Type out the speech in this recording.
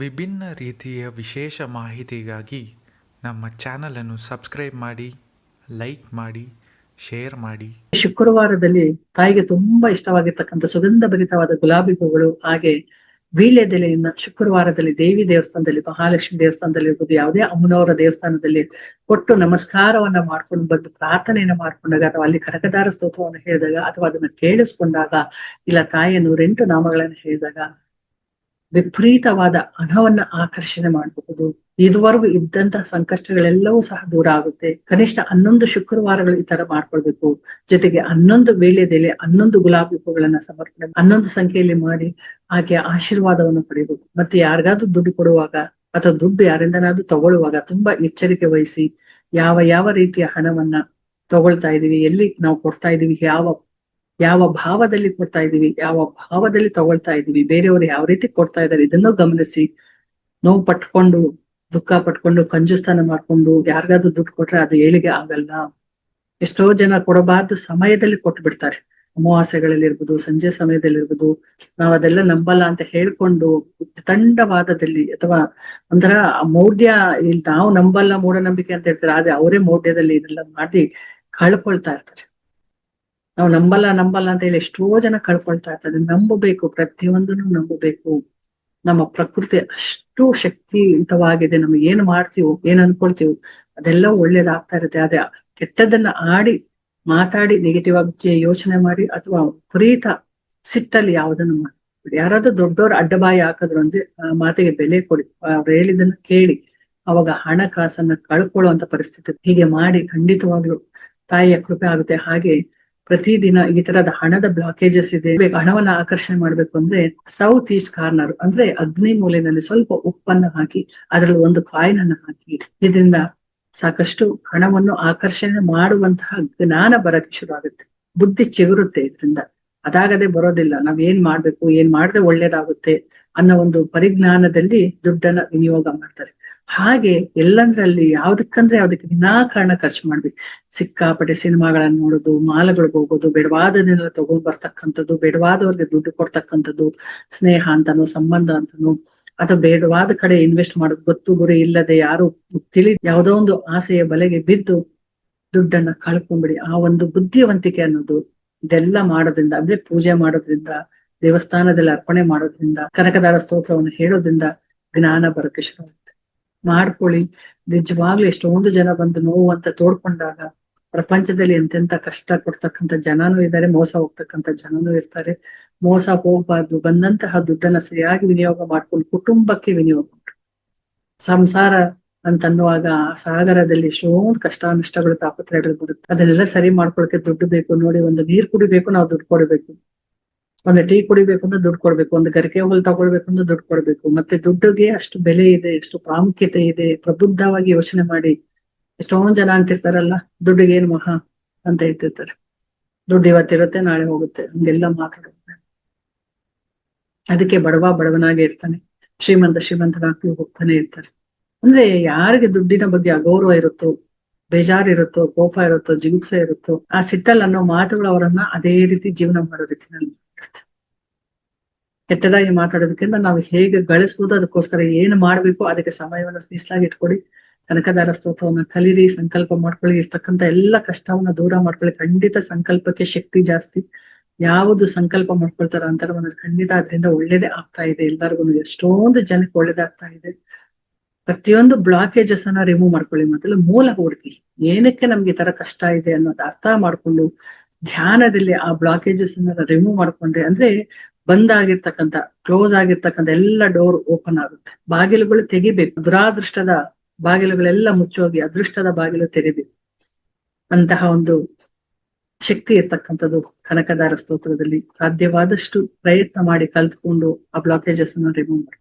ವಿಭಿನ್ನ ರೀತಿಯ ವಿಶೇಷ ಮಾಹಿತಿಗಾಗಿ ನಮ್ಮ ಚಾನಲನ್ನು ಸಬ್ಸ್ಕ್ರೈಬ್ ಮಾಡಿ ಲೈಕ್ ಮಾಡಿ ಶೇರ್ ಮಾಡಿ. ಶುಕ್ರವಾರದಲ್ಲಿ ತಾಯಿಗೆ ತುಂಬಾ ಇಷ್ಟವಾಗಿರ್ತಕ್ಕಂಥ ಸುಗಂಧ ಭರಿತವಾದ ಗುಲಾಬಿ ಹೂಗಳು, ಹಾಗೆ ವೀಳ್ಯದೆಲೆಯನ್ನ ಶುಕ್ರವಾರದಲ್ಲಿ ದೇವಿ ದೇವಸ್ಥಾನದಲ್ಲಿ, ಮಹಾಲಕ್ಷ್ಮಿ ದೇವಸ್ಥಾನದಲ್ಲಿ ಇರ್ಬೋದು, ಯಾವುದೇ ಅಮ್ಮನವರ ದೇವಸ್ಥಾನದಲ್ಲಿ ಕೊಟ್ಟು ನಮಸ್ಕಾರವನ್ನ ಮಾಡ್ಕೊಂಡು ಬಂದು ಪ್ರಾರ್ಥನೆಯನ್ನ ಮಾಡ್ಕೊಂಡಾಗ ಅಥವಾ ಅಲ್ಲಿ ಕನಕದಾರ ಸ್ತೋತ್ರವನ್ನು ಹೇಳಿದಾಗ ಅಥವಾ ಅದನ್ನ ಕೇಳಿಸ್ಕೊಂಡಾಗ, ಇಲ್ಲ ತಾಯಿಯನ್ನು ನೂರೆಂಟು ನಾಮಗಳನ್ನು ಹೇಳಿದಾಗ ವಿಪರೀತವಾದ ಹಣವನ್ನ ಆಕರ್ಷಣೆ ಮಾಡಬಹುದು. ಇದುವರೆಗೂ ಇದ್ದಂತಹ ಸಂಕಷ್ಟಗಳೆಲ್ಲವೂ ಸಹ ದೂರ ಆಗುತ್ತೆ. ಕನಿಷ್ಠ ಹನ್ನೊಂದು ಶುಕ್ರವಾರಗಳು ಈ ತರ ಮಾಡ್ಕೊಳ್ಬೇಕು. ಜೊತೆಗೆ ಹನ್ನೊಂದು ವೇಳೆದೆಲೆ ಹನ್ನೊಂದು ಗುಲಾಬಿ ಹೂಗಳನ್ನ ಸಮರ್ಪಣೆ ಹನ್ನೊಂದು ಸಂಖ್ಯೆಯಲ್ಲಿ ಮಾಡಿ ಆಕೆಯ ಆಶೀರ್ವಾದವನ್ನು ಪಡೆಯಬೇಕು. ಮತ್ತೆ ಯಾರಿಗಾದ್ರೂ ದುಡ್ಡು ಕೊಡುವಾಗ ಅಥವಾ ದುಡ್ಡು ಯಾರಿಂದನಾದ್ರೂ ತಗೊಳ್ಳುವಾಗ ತುಂಬಾ ಎಚ್ಚರಿಕೆ ವಹಿಸಿ ಯಾವ ಯಾವ ರೀತಿಯ ಹಣವನ್ನ ತಗೊಳ್ತಾ ಇದೀವಿ, ಎಲ್ಲಿ ನಾವು ಕೊಡ್ತಾ ಇದೀವಿ, ಯಾವ ಯಾವ ಭಾವದಲ್ಲಿ ಕೊಡ್ತಾ ಇದೀವಿ, ಯಾವ ಭಾವದಲ್ಲಿ ತಗೊಳ್ತಾ ಇದೀವಿ, ಬೇರೆಯವರು ಯಾವ ರೀತಿ ಕೊಡ್ತಾ ಇದ್ದಾರೆ ಇದನ್ನು ಗಮನಿಸಿ. ನೋವು ಪಟ್ಕೊಂಡು, ದುಃಖ ಪಟ್ಕೊಂಡು, ಕಂಜುಸ್ತಾನ ಮಾಡ್ಕೊಂಡು, ಯಾರಿಗಾದ್ರೂ ದುಡ್ಡು ಕೊಟ್ರೆ ಅದು ಏಳಿಗೆ ಆಗಲ್ಲ. ಎಷ್ಟೋ ಜನ ಕೊಡಬಾರ್ದು ಸಮಯದಲ್ಲಿ ಕೊಟ್ಟು ಬಿಡ್ತಾರೆ ಅಮಾವಾಸ್ಯೆಗಳಲ್ಲಿ ಇರ್ಬೋದು ಸಂಜೆ ಸಮಯದಲ್ಲಿ ಇರ್ಬೋದು ನಾವ್ ಅದೆಲ್ಲ ನಂಬಲ್ಲ ಅಂತ ಹೇಳ್ಕೊಂಡು ತಂಡವಾದದಲ್ಲಿ ಅಥವಾ ಒಂಥರ ಮೌಢ್ಯ, ಇಲ್ಲಿ ನಾವು ನಂಬಲ್ಲ ಮೂಢನಂಬಿಕೆ ಅಂತ ಹೇಳ್ತಾರೆ, ಆದ್ರೆ ಅವರೇ ಮೌಢ್ಯದಲ್ಲಿ ಇದೆಲ್ಲ ಮಾಡಿ ಕಳ್ಕೊಳ್ತಾ ಇರ್ತಾರೆ. ನಾವು ನಂಬಲ್ಲ ನಂಬಲ್ಲ ಅಂತ ಹೇಳಿ ಎಷ್ಟೋ ಜನ ಕಳ್ಕೊಳ್ತಾ ಇರ್ತಾರೆ. ನಂಬಬೇಕು, ಪ್ರತಿಯೊಂದನ್ನು ನಂಬಬೇಕು. ನಮ್ಮ ಪ್ರಕೃತಿ ಅಷ್ಟು ಶಕ್ತಿಯುತವಾಗಿದೆ. ನಮ್ಗೆ ಏನ್ ಮಾಡ್ತೀವೋ, ಏನ್ ಅನ್ಕೊಳ್ತೀವೋ, ಅದೆಲ್ಲ ಒಳ್ಳೇದಾಗ್ತಾ ಇರುತ್ತೆ. ಅದೇ ಕೆಟ್ಟದನ್ನ ಆಡಿ, ಮಾತಾಡಿ ನೆಗೆಟಿವ್ ಆಗಿ ಯೋಚನೆ ಮಾಡಿ ಅಥವಾ ವಿಪರೀತ ಸಿಟ್ಟಲ್ಲಿ ಯಾವುದನ್ನು ಮಾಡಿ ಯಾರಾದ್ರೂ ದೊಡ್ಡವ್ರು ಅಡ್ಡಬಾಯಿ ಹಾಕಿದ್ರು ಅಂದ್ರೆ ಆ ಮಾತಿಗೆ ಬೆಲೆ ಕೊಡಿ. ಅವ್ರು ಹೇಳಿದನ್ನ ಕೇಳಿ, ಅವಾಗ ಹಣಕಾಸನ್ನ ಕಳ್ಕೊಳ್ಳುವಂತ ಪರಿಸ್ಥಿತಿ. ಹೀಗೆ ಮಾಡಿ ಖಂಡಿತವಾಗ್ಲು ತಾಯಿಯ ಕೃಪೆ ಆಗುತ್ತೆ. ಹಾಗೆ ಪ್ರತಿದಿನ ಈ ತರದ ಹಣದ ಬ್ಲಾಕೇಜಸ್ ಇದೆ. ಹಣವನ್ನ ಆಕರ್ಷಣೆ ಮಾಡ್ಬೇಕು ಅಂದ್ರೆ ಸೌತ್ ಈಸ್ಟ್ ಕಾರ್ನರ್ ಅಂದ್ರೆ ಅಗ್ನಿ ಮೂಲೆಯಲ್ಲಿ ಸ್ವಲ್ಪ ಉಪ್ಪನ್ನ ಹಾಕಿ, ಅದರಲ್ಲಿ ಒಂದು ಕಾಯಿನ್ ಅನ್ನು ಹಾಕಿ, ಇದರಿಂದ ಸಾಕಷ್ಟು ಹಣವನ್ನು ಆಕರ್ಷಣೆ ಮಾಡುವಂತಹ ಜ್ಞಾನ ಬರಕ್ಕೆ ಶುರು ಬುದ್ಧಿ ಚಿಗುರುತ್ತೆ ಇದರಿಂದ. ಅದಾಗದೆ ಬರೋದಿಲ್ಲ. ನಾವ್ ಏನ್ ಮಾಡ್ಬೇಕು, ಏನ್ ಮಾಡಿದ್ರೆ ಒಳ್ಳೇದಾಗುತ್ತೆ ಅನ್ನೋ ಒಂದು ಪರಿಜ್ಞಾನದಲ್ಲಿ ದುಡ್ಡನ್ನ ವಿನಿಯೋಗ ಮಾಡ್ತಾರೆ. ಹಾಗೆ ಎಲ್ಲಂದ್ರಲ್ಲಿ ಯಾವ್ದಕ್ಕಂದ್ರೆ ಯಾವ್ದಕ್ಕೆ ವಿನಾಕಾರಣ ಖರ್ಚು ಮಾಡ್ಬೇಕು. ಸಿಕ್ಕಾಪಟ್ಟೆ ಸಿನಿಮಾಗಳನ್ನ ನೋಡೋದು, ಮಾಲಗಳಿಗೆ ಹೋಗೋದು ಬೇಡವಾದನ್ನೆಲ್ಲ ತಗೊಂಡ್ ಬರ್ತಕ್ಕಂಥದ್ದು, ಬೇಡವಾದವ್ರಿಗೆ ದುಡ್ಡು ಕೊಡ್ತಕ್ಕಂಥದ್ದು, ಸ್ನೇಹ ಅಂತನೋ, ಸಂಬಂಧ ಅಂತನೋ, ಅಥವಾ ಬೇಡವಾದ ಕಡೆ ಇನ್ವೆಸ್ಟ್ ಮಾಡೋದು ಗೊತ್ತು ಗುರಿ ಇಲ್ಲದೆ ಯಾರು ತಿಳಿ ಯಾವುದೋ ಒಂದು ಆಸೆಯ ಬಲೆಗೆ ಬಿದ್ದು ದುಡ್ಡನ್ನ ಕಳ್ಕೊಂಡ್ಬಿಡಿ ಆ ಒಂದು ಬುದ್ಧಿವಂತಿಕೆ ಅನ್ನೋದು ಇದೆಲ್ಲ ಮಾಡೋದ್ರಿಂದ, ಅಂದ್ರೆ ಪೂಜೆ ಮಾಡೋದ್ರಿಂದ, ದೇವಸ್ಥಾನದಲ್ಲಿ ಅರ್ಪಣೆ ಮಾಡೋದ್ರಿಂದ ಕನಕದಾರ ಸ್ತೋತ್ರವನ್ನು ಹೇಳೋದ್ರಿಂದ ಜ್ಞಾನ ಬರಕ್ಕೆ ಶುರು ಆಗುತ್ತೆ ಮಾಡ್ಕೊಳ್ಳಿ. ನಿಜವಾಗ್ಲೂ ಎಷ್ಟೊಂದು ಜನ ಬಂದು ನೋವು ಅಂತ ತೋಡ್ಕೊಂಡಾಗ, ಪ್ರಪಂಚದಲ್ಲಿ ಎಂತೆಂತ ಕಷ್ಟ ಕೊಡ್ತಕ್ಕಂಥ ಜನನೂ ಇದ್ದಾರೆ, ಮೋಸ ಹೋಗ್ತಕ್ಕಂಥ ಜನನೂ ಇರ್ತಾರೆ. ಮೋಸ ಹೋಗ್ಬಾರ್ದು, ಬಂದಂತಹ ದುಡ್ಡನ್ನ ಸರಿಯಾಗಿ ವಿನಿಯೋಗ ಮಾಡ್ಕೊಂಡು ಕುಟುಂಬಕ್ಕೆ ವಿನಿಯೋಗ ಸಂಸಾರ ಅಂತನ್ನುವಾಗ ಸಾಗರದಲ್ಲಿ ಎಷ್ಟೊಂದು ಕಷ್ಟ ನಷ್ಟಗಳು ತಾಪತ್ರಯಗಳು ಬರುತ್ತೆ. ಅದನ್ನೆಲ್ಲ ಸರಿ ಮಾಡ್ಕೊಳಕ್ಕೆ ದುಡ್ಡು ಬೇಕು. ನೋಡಿ ಒಂದು ನೀರ್ ಕುಡಿಬೇಕು, ನಾವು ದುಡ್ಡು ಕೊಡ್ಬೇಕು. ಒಂದು ಟೀ ಕುಡಿಬೇಕು ಅಂದ್ರೆ ದುಡ್ಡು ಕೊಡ್ಬೇಕು. ಒಂದು ಗರಿಕೆ ಹುಲ್ ತಗೊಳ್ಬೇಕು ಅಂದ್ರೆ ದುಡ್ಡು ಕೊಡ್ಬೇಕು. ಮತ್ತೆ ದುಡ್ಡಿಗೆ ಅಷ್ಟು ಬೆಲೆ ಇದೆ, ಎಷ್ಟು ಪ್ರಾಮುಖ್ಯತೆ ಇದೆ, ಪ್ರಬುದ್ಧವಾಗಿ ಯೋಚನೆ ಮಾಡಿ. ಎಷ್ಟೊಂದ್ ಜನ ಅಂತಿರ್ತಾರಲ್ಲ, ದುಡ್ಡಿಗೆ ಏನ್ ಮಹಾ ಅಂತ ಹೇಳ್ತಿರ್ತಾರೆ ದುಡ್ಡು ಇವತ್ತಿರುತ್ತೆ ನಾಳೆ ಹೋಗುತ್ತೆ. ಹಂಗೆಲ್ಲ ಮಾತಾಡುತ್ತೆ ಅದಕ್ಕೆ ಬಡವ ಬಡವನಾಗೆ ಇರ್ತಾನೆ. ಶ್ರೀಮಂತ ಶ್ರೀಮಂತನಾಗ್ತಿ ಹೋಗ್ತಾನೆ ಇರ್ತಾರೆ. ಅಂದ್ರೆ ಯಾರಿಗೆ ದುಡ್ಡಿನ ಬಗ್ಗೆ ಅಗೌರವ ಇರುತ್ತೋ ಬೇಜಾರ್ ಇರುತ್ತೋ ಕೋಪ ಇರುತ್ತೋ, ಜಿಗುಪ್ಸೆ ಇರುತ್ತೋ, ಆ ಸಿಟ್ಟಲ್ ಅನ್ನೋ ಮಾತುಗಳು ಅವರನ್ನ ಅದೇ ರೀತಿ ಜೀವನ ಮಾಡೋ ರೀತಿನಲ್ಲಿ. ಕೆಟ್ಟದಾಗಿ ಮಾತಾಡೋದಕ್ಕಿಂತ ನಾವು ಹೇಗೆ ಗಳಿಸ್ಬೋದು ಅದಕ್ಕೋಸ್ಕರ ಏನು ಮಾಡ್ಬೇಕು ಅದಕ್ಕೆ ಸಮಯವನ್ನು ಮೀಸಲಾಗಿ ಇಟ್ಕೊಡಿ. ಕನಕದಾರ ಸ್ತೋತ್ರವನ್ನ ಕಲಿರಿ, ಸಂಕಲ್ಪ ಮಾಡ್ಕೊಳ್ಳಿ, ಇರ್ತಕ್ಕಂಥ ಎಲ್ಲ ಕಷ್ಟವನ್ನ ದೂರ ಮಾಡ್ಕೊಳ್ಳಿ. ಖಂಡಿತ ಸಂಕಲ್ಪಕ್ಕೆ ಶಕ್ತಿ ಜಾಸ್ತಿ. ಯಾವುದು ಸಂಕಲ್ಪ ಮಾಡ್ಕೊಳ್ತಾರ ಅಂತಾರ ಖಂಡಿತ ಅದರಿಂದ ಒಳ್ಳೇದೇ ಆಗ್ತಾ ಇದೆ. ಎಲ್ಲರಿಗೂ ಎಷ್ಟೊಂದು ಜನಕ್ಕೆ ಒಳ್ಳೇದಾಗ್ತಾ ಇದೆ. ಪ್ರತಿಯೊಂದು ಬ್ಲಾಕೇಜಸ್ ಅನ್ನ ರಿಮೂವ್ ಮಾಡ್ಕೊಳ್ಳಿ. ಮೊದಲು ಮೂಲ ಹುಡುಕಿ. ಏನಕ್ಕೆ ನಮ್ಗೆ ಈ ತರ ಕಷ್ಟ ಇದೆ ಅನ್ನೋದು ಅರ್ಥ ಮಾಡ್ಕೊಂಡು ಧ್ಯಾನದಲ್ಲಿ ಆ ಬ್ಲಾಕೇಜಸ್ ಅನ್ನ ರಿಮೂವ್ ಮಾಡ್ಕೊಂಡ್ರೆ ಅಂದ್ರೆ ಬಂದ್ ಆಗಿರ್ತಕ್ಕಂಥ ಕ್ಲೋಸ್ ಆಗಿರ್ತಕ್ಕಂಥ ಎಲ್ಲ ಡೋರ್ ಓಪನ್ ಆಗುತ್ತೆ. ಬಾಗಿಲುಗಳು ತೆಗಿಬೇಕು. ದುರಾದೃಷ್ಟದ ಬಾಗಿಲುಗಳೆಲ್ಲ ಮುಚ್ಚೋಗಿ ಅದೃಷ್ಟದ ಬಾಗಿಲು ತೆರಿಬೇಕು ಅಂತಹ ಒಂದು ಶಕ್ತಿ ಇರ್ತಕ್ಕಂಥದ್ದು ಕನಕದಾರ ಸ್ತೋತ್ರದಲ್ಲಿ ಸಾಧ್ಯವಾದಷ್ಟು ಪ್ರಯತ್ನ ಮಾಡಿ ಕಲ್ತ್ಕೊಂಡು ಆ ಬ್ಲಾಕೇಜಸ್ ಅನ್ನ ರಿಮೂವ್ ಮಾಡಿ